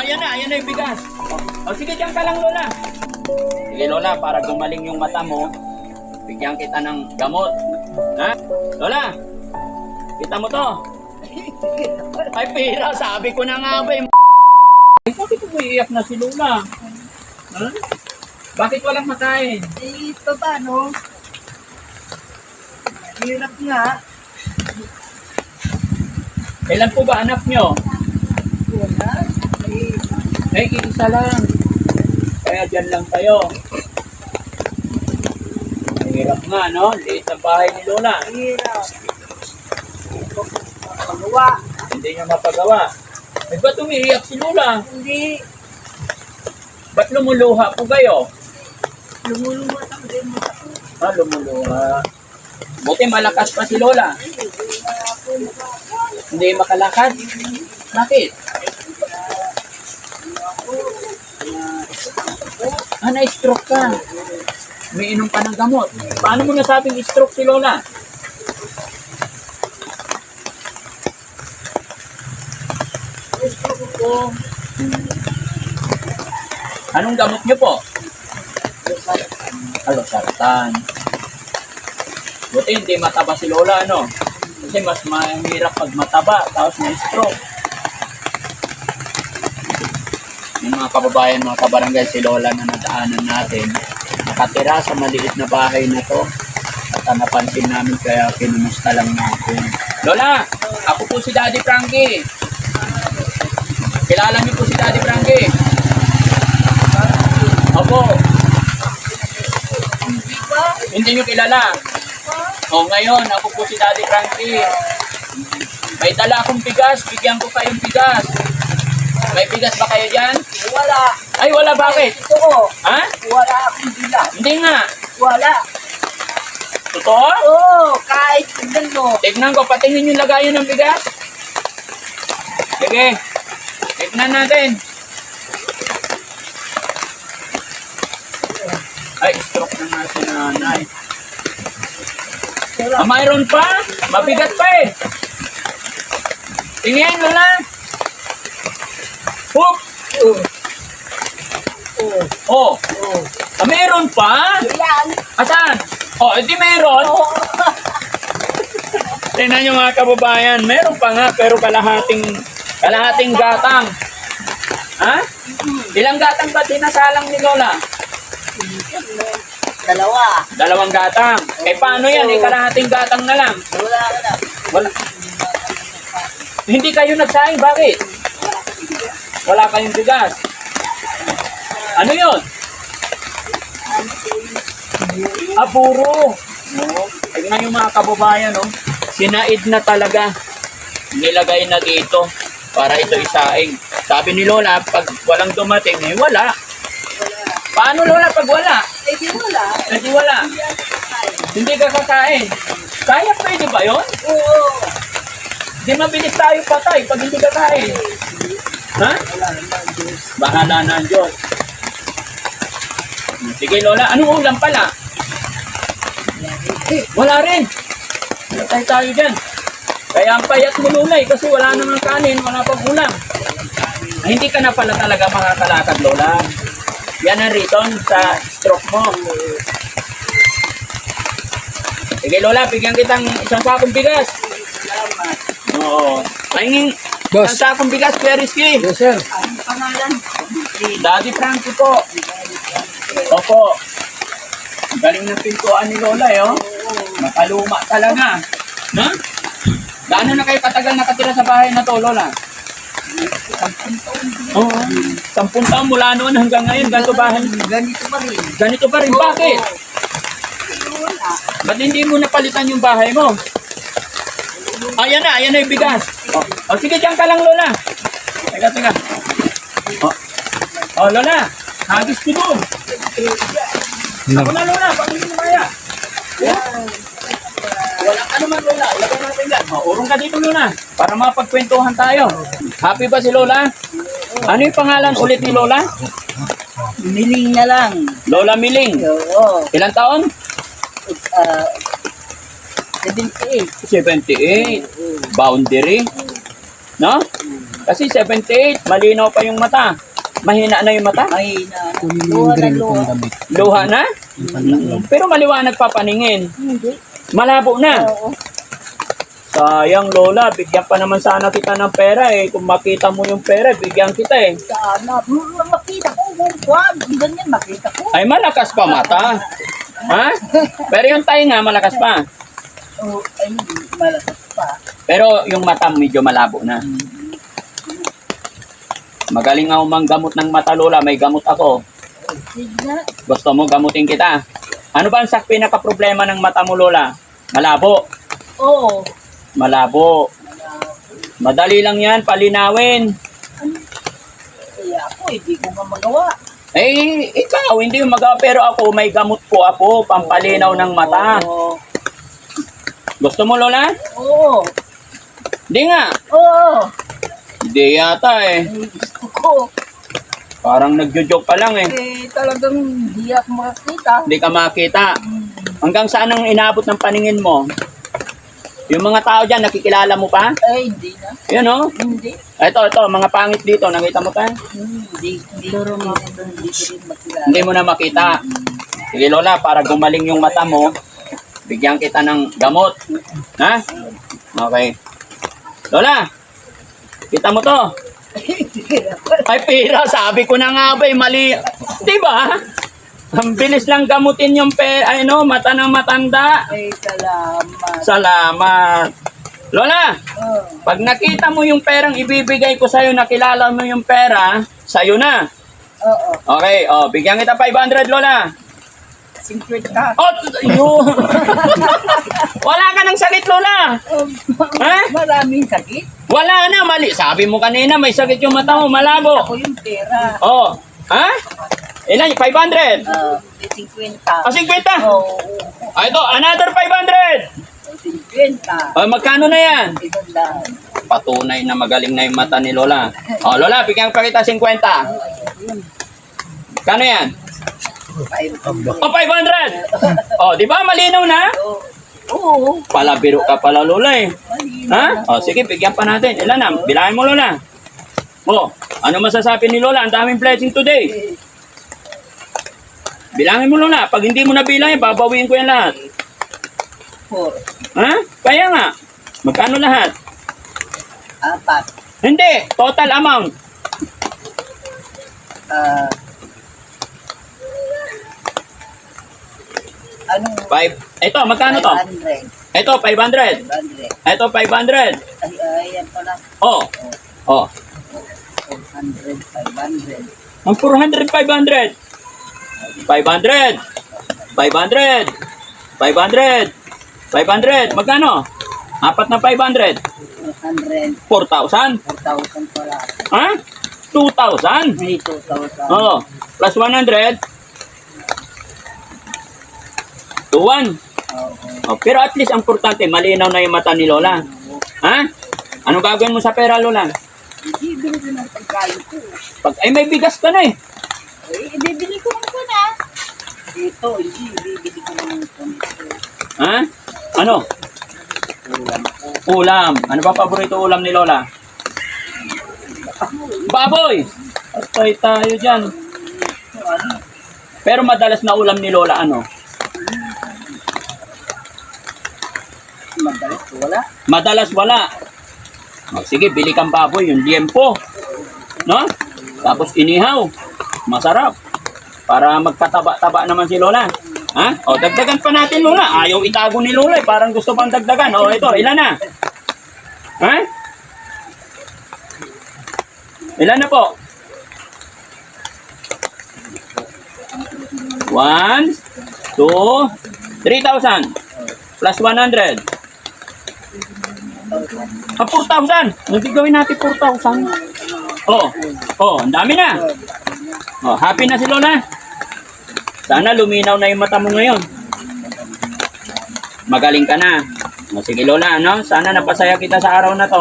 Ayan na, ayan na yung bigas. O sige, diyan ka lang, Lola. Sige, Lola, para gumaling yung mata mo, bigyan kita ng gamot. Ha? Lola, kita mo to. Ay, pera, sabi ko na nga ba eh. Ay, bakit umiiyak na si Lola? Ha? Bakit walang makain? Eh, paano? Hirap nga. Kailan po ba anak nyo? Wala. Eh, Ay, isa lang. Kaya dyan lang kayo. Hirap nga, no? Liit ang bahay ni Lola. hirap. Pagawa. Hindi niya mapagawa. Eh, ba't umiiyak si Lola? Hindi. Ba't lumuluha po kayo? Lumuluwat ang din mo. Ah, lumuluha. Buti malakas pa si Lola. Hindi makalakad. Bakit? Ah, na-stroke ka. May inom ka ng gamot. Paano mo nasabing stroke si Lola? Stroke ko. Anong gamot niyo po? Alo, sartan. Buti hindi mataba si Lola, ano? Kasi mas mahirap pag mataba, tapos may stroke. Yung mga kababayan, mga kabarangay, si Lola na nadaanan natin, nakatira sa maliit na bahay na to. At napansin namin kaya kinumusta lang natin. Lola, ako po si Daddy Frankie. Kilala niyo po si Daddy Frankie? Opo. Hindi niyo kilala. O ngayon, ako po si Daddy Frankie. May dala akong bigas, bigyan ko kayong bigas. May bigas ba kayo dyan? Wala. Ay, wala bakit? Ito ko. Ha? Wala akong bila. Hindi nga. Wala. Totoo? Oo, kahit tignan mo. Tignan ko, patingin yung lagayan ng bigas. Sige. Tignan natin. Ay, stroke na nga si nanay. Ah, mayroon pa? Mabigat pa eh. Tingin, Lola. Hoop. Oo. Oo. Oh, Oo. ah, meron pa? Yan. Asan? Oh, edi meron. Oo. Tingnan nyo mga kababayan, meron pa nga pero kalahating kalahating gatang. Ha? Ilang gatang ba dinasalang ni Lola? Dalawa. Dalawang gatang. Eh paano yan? Eh kalahating gatang na lang. Wala na. Wala. Hindi kayo nagsaing, bakit? Wala kayong bigas. Ano yun? Apuro. No. Tingnan yung mga kababayan, no? Sinaid na talaga. Nilagay na dito para ito isaing. Sabi ni Lola, pag walang dumating, eh wala. Paano Lola pag wala? Eh, di wala. Eh di wala. Hindi ka kakain. Kaya pwede ba yun? Oo. Di mabilis tayo patay pag hindi kakain. Ha? Bahala na ang Diyos. Sige Lola, anong ulam pala? Wala rin. Patay tayo dyan. Kaya ang payat mo Lola eh, kasi wala namang kanin, wala pang ulam. Ay, hindi ka na pala talaga makakalakad Lola. Yan ang reason sa stroke mo. Sige Lola, bigyan kitang isang sakong bigas. Salamat. Oo. Pahingin, Boss. isang sakong bigas, Rizky. Yes, sir. Ang pangalan? Daddy Frankie po. Opo. Ang Galing ng pintuan ni Lola eh, oh. Makaluma talaga. Ha? Gaano na kayo katagal nakatira sa bahay na to, Lola? Oo. Sampung taon mula noon hanggang ngayon, ganito bahay. Ganito pa rin. Ganito pa rin, bakit? Ba't hindi mo napalitan yung bahay mo? Ayan na, ayan na yung bigas. O, oh, sige, dyan ka lang, Lola. Teka, teka. O, oh, Lola, hagis ko doon. Ako na, Lola, pag hindi maya. Yan. Walang ano man, Lola. Ilagay natin yan. O, urong ka dito, Lola. Para mapagkwentuhan tayo. Happy ba si Lola? Ano yung pangalan ulit ni Lola? Miling na lang. Lola Miling. Oo. Ilang taon? Uh, 78. 78. Boundary. No? Kasi 78, malinaw pa yung mata. Mahina na yung mata. Ay, na. Luha na luha. Luha na. Mm, Pero maliwanag pa paningin. Hindi. Malabo na. Oo. Sayang Lola, bigyan pa naman sana kita ng pera eh. Kung makita mo yung pera, bigyan kita eh. Sana. Makita ko. Kwan. Ganyan makita ko. Ay, malakas pa mata. Ha? Pero yung tainga, malakas pa. Oh, ay, malakas pa. Pero yung mata medyo malabo na. Magaling ako manggamot ng mata, Lola. May gamot ako. Gusto mo gamutin kita? Ano ba ang sak pinaka-problema ng mata mo, Lola? Malabo. Oo. Malabo. Madali lang yan, palinawin. Kaya ako, hindi ko nga magawa. Eh, ikaw, hindi mo magawa. Pero ako, may gamot po ako, pampalinaw ng mata. Oo. Gusto mo, Lola? Oo. Hindi nga. Oo. Hindi yata eh. Ay, gusto ko. Parang nagjo-joke ka lang eh. Eh, talagang hindi ako makakita. Hindi ka makita. Hmm. Hanggang saan ang inabot ng paningin mo? Yung mga tao dyan, nakikilala mo pa? Ay, hindi na. Yun oh. Hindi. Ito, ito, mga pangit dito. Nakita mo pa? Hmm, Hindi, hindi, hindi, hindi, hindi ko rin makilala. Hindi mo na makita. Sige Lola, para gumaling yung mata mo, bigyan kita ng gamot. Ha? Okay. Lola, kita mo to. Ay, pira. Sabi ko na nga ba, eh, mali. Di ba? Ang bilis lang gamutin yung pe, ay no, mata ng matanda. Ay, salamat. Salamat. Lola, Oh, pag nakita mo yung perang ibibigay ko sa'yo, nakilala mo yung pera, sa'yo na. oo. Okay, oh, bigyan kita 500, Lola. 50 ka. Oh, yun. Wala ka ng sakit, Lola. Oh, Ha? Maraming sakit. Wala na, mali. Sabi mo kanina, may sakit yung mata mo, malabo. Ako yung pera. Oh, ha? Ilan? 500? Ah, 50. Ah, 50? Oo. Ah, ito, another 500. 50. Ah, magkano na yan? Patunay na magaling na yung mata ni Lola. Oh, Lola, bigyan pa kita 50. Ayun. Kano yan? Five. Oh, 500. Oh, di ba malinaw na? Oo. Oo. Palabiro ka pala, Lola eh. Ha? na. O, sige, bigyan pa natin. Ilan na? Bilangin mo, Lola. O, ano masasabi ni Lola? Ang daming blessing today. Bilangin mo, Lola. Pag hindi mo na bilangin, babawiin ko yan lahat. Four. Ha? Kaya nga. Magkano lahat? Apat. Hindi. Total amount. Ah. Anong Five. Ito, magkano to? 500. Ito, 500. 500. Ito, 500. Ay, ay, yan pala. Oh. Oh. 400, 500. Ang 400, 500. 500. 500. 500. 500. Magkano? Apat na 500. 400. 4,000. 4,000 pala. Ha? 2,000. May 2,000. Oo. Plus 100. 2,1. Oo. Oh, pero at least ang importante, malinaw na yung mata ni Lola. Ha? Ano gagawin mo sa pera, Lola? Hindi, bili ko ng pagkain ko. Pag, ay, may bigas ka na eh. Eh, ibibili ko ng ko na. Dito, hindi, ibibili ko ng ganito. Ha? Ano? Ulam. Ulam. Ano ba paborito ulam ni Lola? Baboy! Patay tayo dyan. Pero madalas na ulam ni Lola, ano? Madalas wala. Oh, sige, bili kang baboy, yung liempo. No? Tapos inihaw. Masarap. Para magkataba-taba naman si Lola. Ha? O, dagdagan pa natin Lola. Ayaw itago ni Lola eh. Parang gusto pang dagdagan. O, ito, ilan na? Ha? Ilan na po? One, two, three thousand. Plus 100. Ah, 4,000. Hindi gawin natin 4,000. Oh, oh, ang dami na. Oh, happy na si Lola. Sana luminaw na yung mata mo ngayon. Magaling ka na. O, sige Lola, ano? Sana napasaya kita sa araw na to.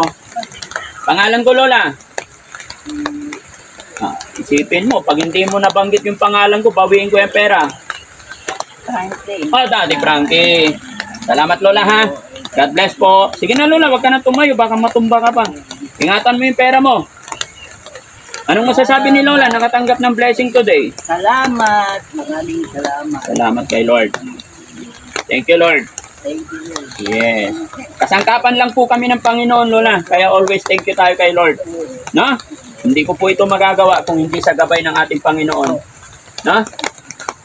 Pangalan ko Lola. Ah, isipin mo, pag hindi mo nabanggit yung pangalan ko, bawiin ko yung pera. Franklin. Oh, Daddy Frankie. Salamat Lola ha. God bless po. Sige na Lola, wag ka na tumayo, baka matumba ka pa. Ingatan mo yung pera mo. Anong masasabi ni Lola? Nakatanggap ng blessing today. Salamat. Maraming salamat. Salamat kay Lord. Thank you, Lord. Thank you. Lord. Yes. Kasangkapan lang po kami ng Panginoon, Lola. Kaya always thank you tayo kay Lord. No? Hindi ko po ito magagawa kung hindi sa gabay ng ating Panginoon. No?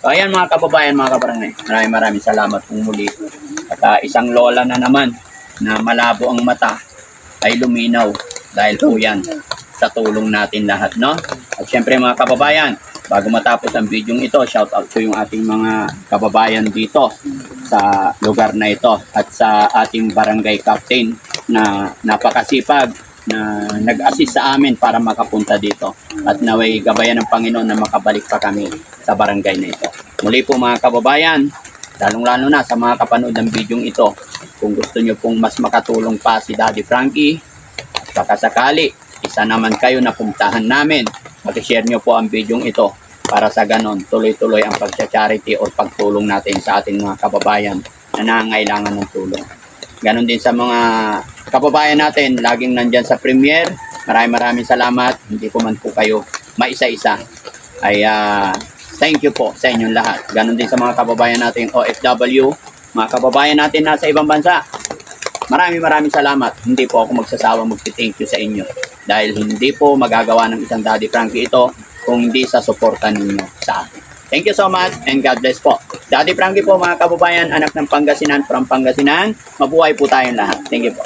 So, ayan mga kababayan, mga kabarangay. Maraming maraming salamat pong muli. Ah, isang lola na naman na malabo ang mata ay luminaw dahil po yan sa tulong natin lahat, no? At syempre mga kababayan, bago matapos ang video ito, shout out ko yung ating mga kababayan dito sa lugar na ito at sa ating barangay captain na napakasipag na nag-assist sa amin para makapunta dito at naway gabayan ng Panginoon na makabalik pa kami sa barangay na ito. Muli po mga kababayan, lalong-lalo na sa mga kapanood ng video ito, kung gusto nyo pong mas makatulong pa si Daddy Frankie, at baka sakali, isa naman kayo na puntahan namin, mag-share nyo po ang video ito para sa ganon, tuloy-tuloy ang pagcha-charity o pagtulong natin sa ating mga kababayan na nangangailangan ng tulong. Ganon din sa mga kababayan natin, laging nandyan sa premiere. Maraming maraming salamat. Hindi ko man po kayo maisa-isa. Ay ah, thank you po sa inyong lahat. Ganon din sa mga kababayan natin OFW, mga kababayan natin nasa ibang bansa. Maraming maraming salamat. Hindi po ako magsasawa magti-thank you sa inyo. Dahil hindi po magagawa ng isang Daddy Frankie ito kung hindi sa suporta ninyo sa akin. Thank you so much and God bless po. Daddy Frankie po mga kababayan, anak ng Pangasinan from Pangasinan. Mabuhay po tayong lahat. Thank you po.